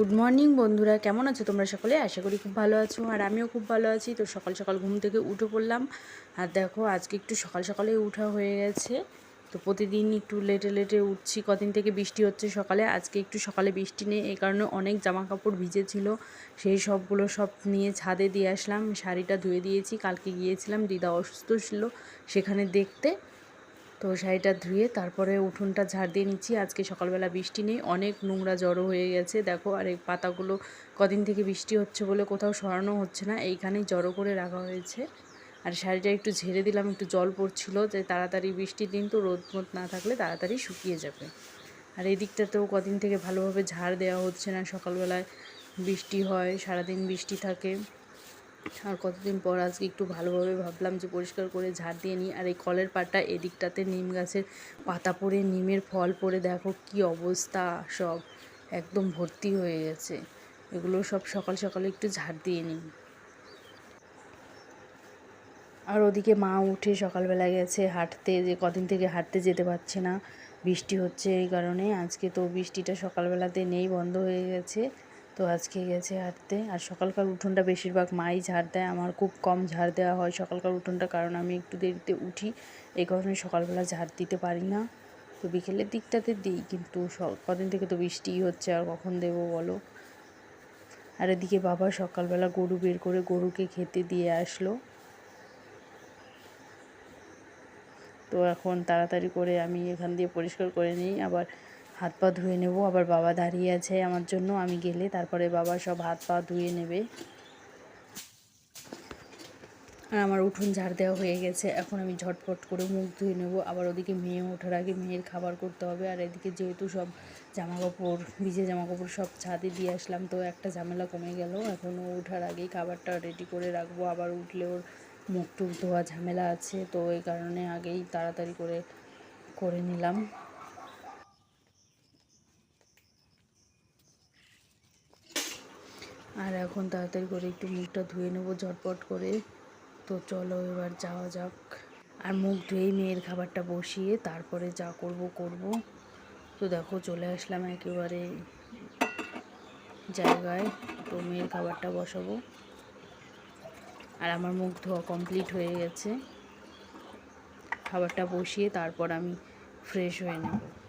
Good morning বন্ধুরা। কেমন আছো তোমরা সকলে? আশা করি খুব ভালো আছো, আর আমিও খুব ভালো আছি। তো সকাল সকাল ঘুম থেকে উঠে পড়লাম। আর দেখো, আজকে একটু সকাল সকালে উঠা হয়ে গেছে। তো প্রতিদিন একটু লেটে লেটে উঠছি। কদিন থেকে বৃষ্টি হচ্ছে সকালে। আজকে একটু সকালে বৃষ্টি নেই এই কারণে অনেক জামা কাপড় ভিজেছিল। সেই সবগুলো সব নিয়ে ছাদে দিয়ে আসলাম। শাড়িটা ধুয়ে দিয়েছি। কালকে গিয়েছিলাম, দিদা অসুস্থ ছিল সেখানে দেখতে। তো শাড়িটা ধুয়ে তারপরে উঠোনটা ঝাড় দিয়ে নিচ্ছি। আজকে সকালবেলা বৃষ্টি নেই, অনেক নোংরা জড়ো হয়ে গেছে। দেখো, আর এই পাতাগুলো কদিন থেকে বৃষ্টি হচ্ছে বলে কোথাও সরানো হচ্ছে না, এইখানেই জড়ো করে রাখা হয়েছে। আর শাড়িটা একটু ঝেড়ে দিলাম, একটু জল পড়ছিল, যে তাড়াতাড়ি বৃষ্টির দিন তো রোদ মোদ না থাকলে তাড়াতাড়ি শুকিয়ে যাবে। আর এই কদিন থেকে ভালোভাবে ঝাড় দেওয়া হচ্ছে না, সকালবেলায় বৃষ্টি হয়, সারাদিন বৃষ্টি থাকে। আর কতদিন পর আজকে একটু ভালোভাবে ভাবলাম যে পরিষ্কার করে ঝাড় দিয়ে নিই। আর এই কলের পাটটা এদিকটাতে নিম গাছের পাতা পড়ে, নিমের ফল পড়ে, দেখো কি অবস্থা সব। একদম ভর্তি হয়ে গেছে। এগুলো সব সকাল সকালে একটু ঝাড় দিয়ে নিই। আর ওদিকে মা উঠে সকালবেলা গেছে হাঁটতে, যে কদিন থেকে হাঁটতে যেতে পারছে না। বৃষ্টি হচ্ছে এই কারণে। আজকে তো বৃষ্টিটা সকালবেলাতে নেই, বন্ধ হয়ে গেছে। তো আজকে গেছে হাঁটতে। আর সকালকার উঠোনটা বেশিরভাগ মাই ঝাড় দেয়, আমার খুব কম ঝাড় দেওয়া হয় সকালকার উঠোনটা কারণ আমি একটু দেরিতে উঠি। এই কারণে সকালবেলা ঝাড় দিতে পারি না। তো বিকেলের দিকটাতে দিই, কিন্তু কদিন থেকে তো বৃষ্টিই হচ্ছে, আর কখন দেবো বলো? আর এদিকে বাবা সকালবেলা গরু বের করে গরুকে খেতে দিয়ে আসলো। তো এখন তাড়াতাড়ি করে আমি এখান দিয়ে পরিষ্কার করে নিই। আবার হাত পা ধুয়ে নেব, আবার বাবা দাঁড়িয়ে আছে আমার জন্য, আমি গেলে তারপরে বাবা সব হাত পা ধুয়ে নেবে। আর আমার উঠোন ঝাড় দেওয়া হয়ে গেছে, এখন আমি ঝটপট করে মুখ ধুয়ে নেব। আবার ওদিকে মেয়ে ওঠার আগে মেয়ের খাবার করতে হবে, আর এদিকে যেহেতু সব জামা কাপড় ভিজে জামা কাপড় সব ছাদে দিয়ে আসলাম, তো একটা ঝামেলা কমে গেল। এখন ও ওঠার আগেই খাবারটা রেডি করে রাখব, আবার উঠলে ওর মুখ টুক ধোয়া ঝামেলা আছে, তো এই কারণে আগেই তাড়াতাড়ি করে করে নিলাম। আর এখন তাড়াতাড়ি করে একটু মুখটা ধুয়ে নেব, ঝটপট করে। তো চলো এবার যাওয়া যাক। আর মুখ ধুয়েই মেয়ের খাবারটা বসিয়ে তারপরে যা করব করব। তো দেখো, চলে আসলাম একেবারে জায়গায়। তো মেয়ের খাবারটা বসাবো। আর আমার মুখ ধোয়া কমপ্লিট হয়ে গেছে। খাবারটা বসিয়ে তারপর আমি ফ্রেশ হয়ে নেব।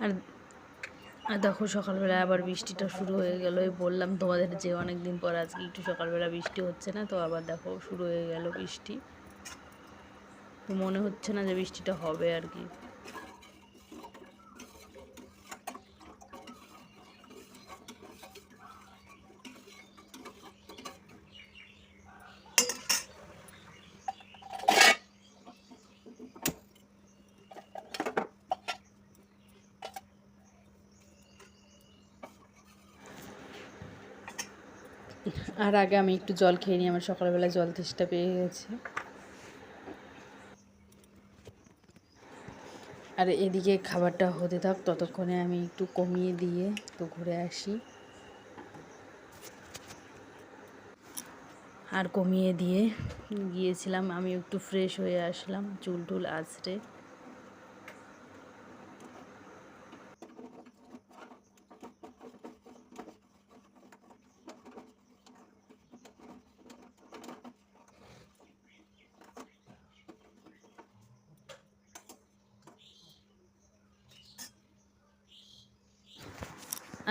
আর আর দেখো সকালবেলা আবার বৃষ্টিটা শুরু হয়ে গেল। বললাম তোমাদের যে অনেক দিন পর আজকে একটু সকালবেলা বৃষ্টি হচ্ছে না, তো আবার দেখো শুরু হয়ে গেল বৃষ্টি। তো মনে হচ্ছে না যে বৃষ্টিটা হবে আর কি। আর আগে আমি একটু জল খেয়ে নিই, আমার সকালবেলা জল তেষ্টা পেয়ে গেছে। আর এদিকে খাবারটা হতে থাক, ততক্ষণে আমি একটু কমিয়ে দিয়ে তো ঘুরে আসি। আর কমিয়ে দিয়ে গিয়েছিলাম, আমি একটু ফ্রেশ হয়ে আসলাম, চুল টুল আছড়ে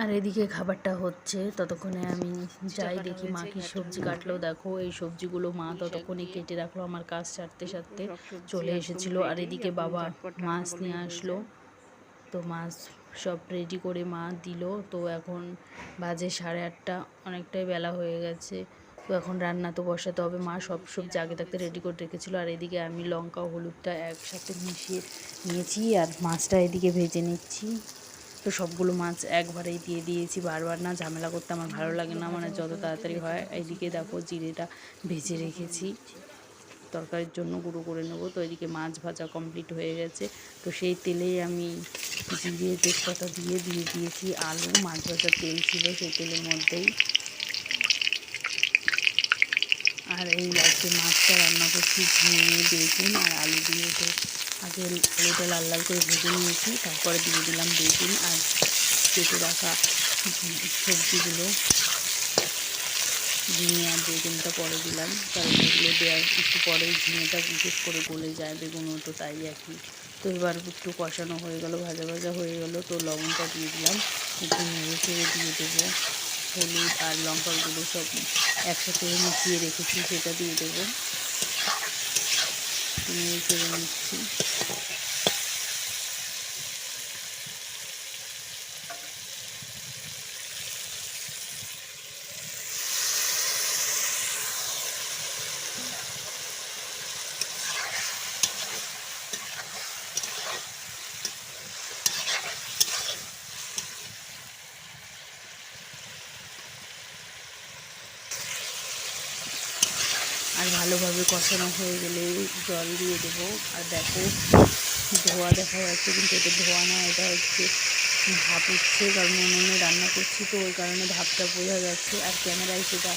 আর এদিকে খাবারটা হচ্ছে, ততক্ষণে আমি যাই দেখি মা কি সবজি কাটলো। দেখো, এই সবজিগুলো মা ততক্ষণে কেটে রাখল, আমার কাজ সারতে সারতে চলে এসেছিল। আর এদিকে বাবা মাছ নিয়ে আসলো। তো মাছ সব রেডি করে মা দিল। তো এখন বাজে সাড়ে আটটা, অনেকটাই বেলা হয়ে গেছে। তো এখন রান্না তো বসাতে হবে। মা সব সবজি আগে থাকতে রেডি করে রেখেছিলো। আর এদিকে আমি লঙ্কা হলুদটা একসাথে মিশিয়ে নিয়েছি আর মাছটা এদিকে ভেজে নিচ্ছি। তো সবগুলো মাছ একবারেই দিয়ে দিয়েছি। বারবার না ঝামেলা করতে আমার ভালো লাগে না মানে যত তাড়াতাড়ি হয়, এইদিকে দেখো জিরেটা ভেজে রেখেছি। তরকারির জন্য গুঁড়ো করে নেব। তো এদিকে মাছ ভাজা কমপ্লিট হয়ে গেছে। তো সেই তেলেই আমি জিরে তেজপাতা দিয়ে দিয়ে দিয়েছি। আলু, মাছ ভাজার তেল ছিল সেই তেলের মধ্যেই। আর এই আজকে মাছটা রান্না করছি ঝিঙে, বেগুন আর আলু দিয়ে। আগে আলুটা লাল লাল করে ভেজে নিয়েছি, তারপরে দিয়ে দিলাম বেগুন আর কেটে রাখা সবজিগুলো। ঝিঙে আর বেগুনটা পরে দিলাম, কারণ এগুলো দেওয়ার একটু পরে ঝিঙেটা বিশেষ করে গলে যায়, বেগুনও তো তাই আর কি তো এবার একটু কষানো হয়ে গেল, ভাজা ভাজা হয়ে গেল, তো লবণটা দিয়ে দিলাম। একটু নেড়ে চেড়ে দিয়ে দেবো। হলুদ আর লঙ্কাগুলো সব একসাথে মিশিয়ে রেখেছি, সেটা দিয়ে দেবো। নেড়ে চেড়ে নিচ্ছি আর ভালোভাবে কষানো হয়ে গেলে জল দিয়ে দেবো। আর দেখো, ধোয়া দেখা যাচ্ছে, কিন্তু এটা ধোয়া না, এটা হচ্ছে ভাপ উঠছে, কারণ উনুনে রান্না করছি, তো ওই কারণে ভাবটা বোঝা যাচ্ছে। আর ক্যামেরায় সেটা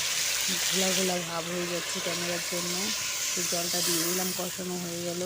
ঘোলা ঘোলা ভাব হয়ে যাচ্ছে ক্যামেরার জন্য। তো জলটা দিয়ে দিলাম, কষানো হয়ে গেল।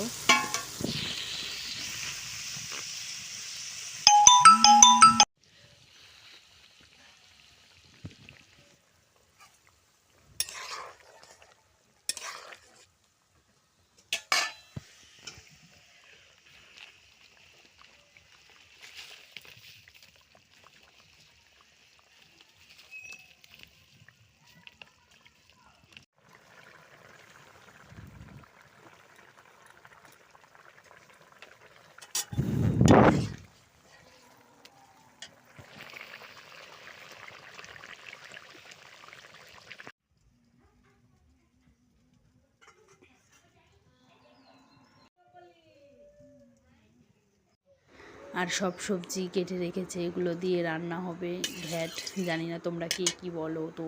আর সব সবজি কেটে রেখেছে, এগুলো দিয়ে রান্না হবে। ঘ্যাট, জানি না তোমরা কে কি বলো, তো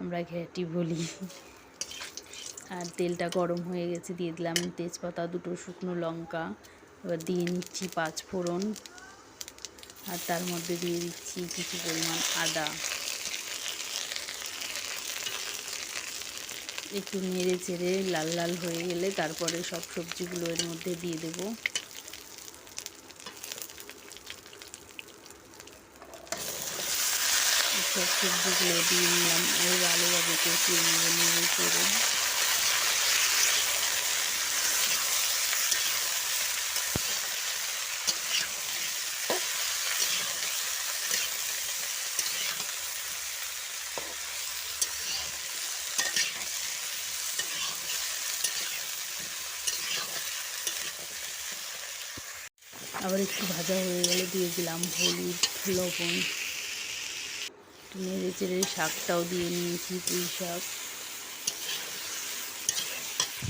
আমরা ঘ্যাটই বলি। আর তেলটা গরম হয়ে গেছে, দিয়ে দিলাম তেজপাতা, দুটো শুকনো লঙ্কা। এবার দিয়ে নিচ্ছি পাঁচ ফোড়ন আর তার মধ্যে দিয়ে দিচ্ছি কিছু পরিমাণ আদা। একটু নেড়ে চেড়ে লাল লাল হয়ে গেলে তারপরে সব সবজিগুলো এর মধ্যে দিয়ে দেবো। সব সবজিগুলো দিয়ে নিলাম ওই ভালোভাবে কষিয়ে নেব নেড়ে চেড়ে। আবার একটু ভাজা হয়ে গেলে দিয়ে দিলাম হলুদ, লবণ। নেড়ে চেড়ে শাকটাও দিয়ে নিয়েছি পুঁই শাক।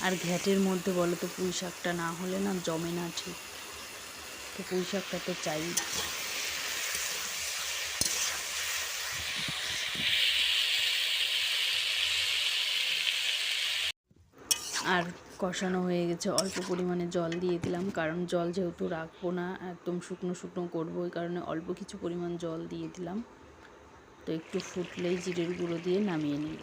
আর ঘ্যাটের মধ্যে বলো তো পুঁই শাকটা না হলে না জমে না ঠিক। তো পুঁই শাকটা তো চাই। আর কষানো হয়ে গেছে, অল্প পরিমাণে জল দিয়ে দিলাম। কারণ জল যেহেতু রাখব না, একদম শুকনো শুকনো করব, ওই কারণে অল্প কিছু পরিমাণ জল দিয়ে দিলাম। তো একটু ফুটলেই জিরের গুঁড়ো দিয়ে নামিয়ে নেব।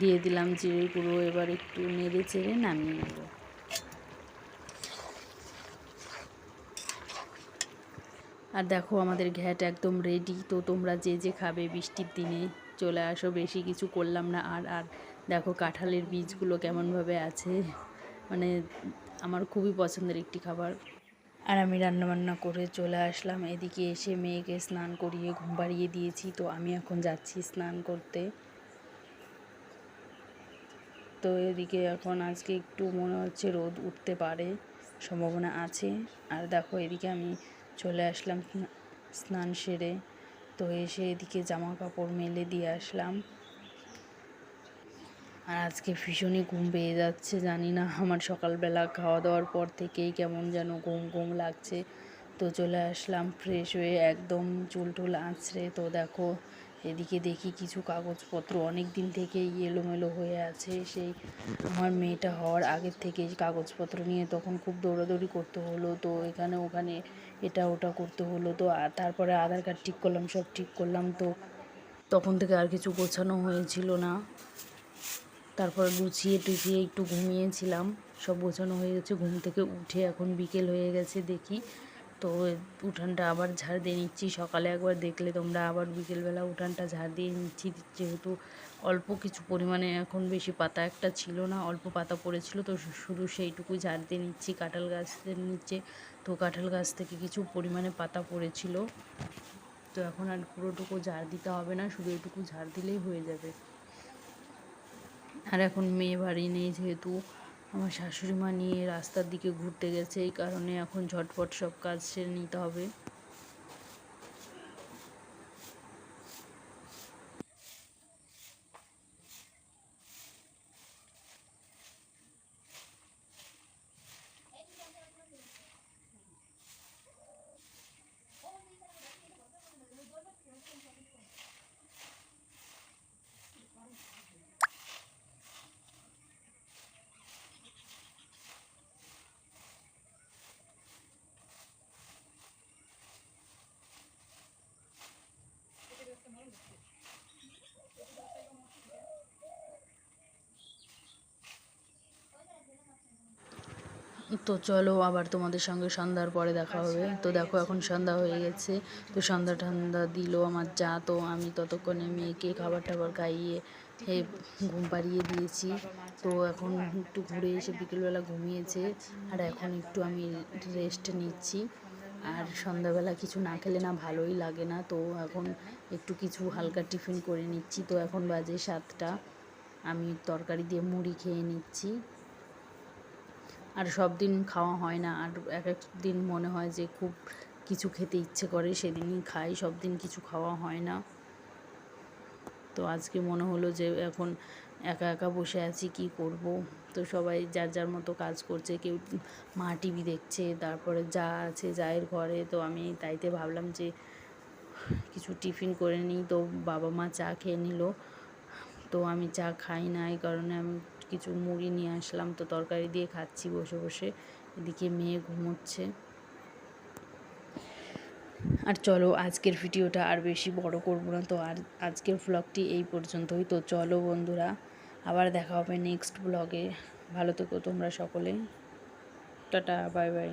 দিয়ে দিলাম জিরের গুঁড়ো, এবার একটু নেড়ে চেড়ে নামিয়ে নেব। আর দেখো আমাদের ঘ্যাট একদম রেডি তো তোমরা যে যে খাবে বৃষ্টির দিনে চলে আসো, বেশি কিছু করলাম না। আর আর দেখো কাঁঠালের বীজগুলো কেমনভাবে আছে। মানে আমার খুবই পছন্দের একটি খাবার। আর আমি রান্নাবান্না করে চলে আসলাম। এদিকে এসে মেয়েকে স্নান করিয়ে ঘুম পাড়িয়ে দিয়েছি, তো আমি এখন যাচ্ছি স্নান করতে। তো এদিকে এখন আজকে একটু মনে হচ্ছে রোদ উঠতে পারে, সম্ভাবনা আছে। আর দেখো এদিকে আমি চলে আসলাম স্নান সেরে। তো এসে এদিকে জামা কাপড় মেলে দিয়ে আসলাম। আর আজকে ভীষণই ঘুম পেয়ে যাচ্ছে, জানি না আমার সকালবেলা খাওয়া দাওয়ার পর থেকেই কেমন যেন ঘুম ঘুম লাগছে। তো চলে আসলাম ফ্রেশ হয়ে, একদম চুল টুল আঁচড়ে। তো দেখো এদিকে দেখি কিছু কাগজপত্র অনেক দিন থেকেই এলোমেলো হয়ে আছে। সেই আমার মেয়েটা হওয়ার আগের থেকে কাগজপত্র নিয়ে তখন খুব দৌড়াদৌড়ি করতে হলো। তো এখানে ওখানে এটা ওটা করতে হলো। তো তারপরে আধার কার্ড ঠিক করলাম, সব ঠিক করলাম। তো তখন থেকে আর কিছু গোছানো হয়েছিল না। তারপর গুছিয়ে টুছিয়ে একটু ঘুমিয়েছিলাম। সব গোছানো হয়ে গেছে। ঘুম থেকে উঠে এখন বিকেল হয়ে গেছে দেখি। তো উঠানটা আবার ঝাড় দিয়ে নিচ্ছি। সকালে একবার দেখলে তোমরা আবার বিকেলবেলা উঠানটা ঝাড় দিয়ে নিচ্ছি। যেহেতু অল্প কিছু পরিমাণে এখন বেশি পাতা একটা ছিল না, অল্প পাতা পড়েছিল, তো শুধু সেইটুকু ঝাড় দিয়ে নিচ্ছি। কাঁঠাল গাছের নিচে তো কাঁঠাল গাছ থেকে কিছু পরিমাণে পাতা পড়েছিল। তো এখন আর পুরোটুকু ঝাড় দিতে হবে না, শুধু এটুকু ঝাড় দিলেই হয়ে যাবে। আর এখন মেয়ে বাড়ি নেই যেহেতু। আমার শাশুড়ি মা নিয়ে রাস্তার দিকে ঘুরতে গেছে, এই কারণে এখন ঝটপট সব কাজ সেরে নিতে হবে। তো চলো আবার তোমাদের সঙ্গে সন্ধ্যার পরে দেখা হবে। তো দেখো এখন সন্ধ্যা হয়ে গেছে। তো সন্ধ্যা ঠান্ডা দিল আমার যা। তো আমি ততক্ষণে মেয়েকে খাবার টাবার খাইয়ে ঘুম পাড়িয়ে দিয়েছি। তো এখন একটু ঘুরে এসে বিকেলবেলা ঘুমিয়েছে। আর এখন একটু আমি রেস্ট নিচ্ছি। আর সন্ধ্যাবেলা কিছু না খেলে না ভালোই লাগে না। তো এখন একটু কিছু হালকা টিফিন করে নিচ্ছি। তো এখন বাজে সাতটা। আমি তরকারি দিয়ে মুড়ি খেয়ে নিচ্ছি। আর সব দিন খাওয়া হয় না। আর এক এক দিন মনে হয় যে খুব কিছু খেতে ইচ্ছে করে, সেদিনই খাই, সব দিন কিছু খাওয়া হয় না। তো আজকে মনে হলো যে এখন একা একা বসে আছি, কি করব? তো সবাই যার যার মতো কাজ করছে, কেউ মা টিভি দেখছে, তারপরে যা আছে যায়ের ঘরে। তো আমি তাইতে ভাবলাম যে কিছু টিফিন করে নিই। তো বাবা মা চা খেয়ে নিল। তো আমি চা খাই না, এই কারণে আমি কিছু মুড়ি নিয়ে আসলাম, তো তরকারি দিয়ে খাচ্ছি বসে বসে। এদিকে মেয়ে ঘুমোচ্ছে। আর চলো আজকের ভিডিওটা আর বেশি বড় করব না, তো আর আজকের ব্লগটি এই পর্যন্তই। তো চলো বন্ধুরা, আবার দেখা হবে নেক্সট ব্লগে ভালো থেকো তোমরা সকলে। Tata bye bye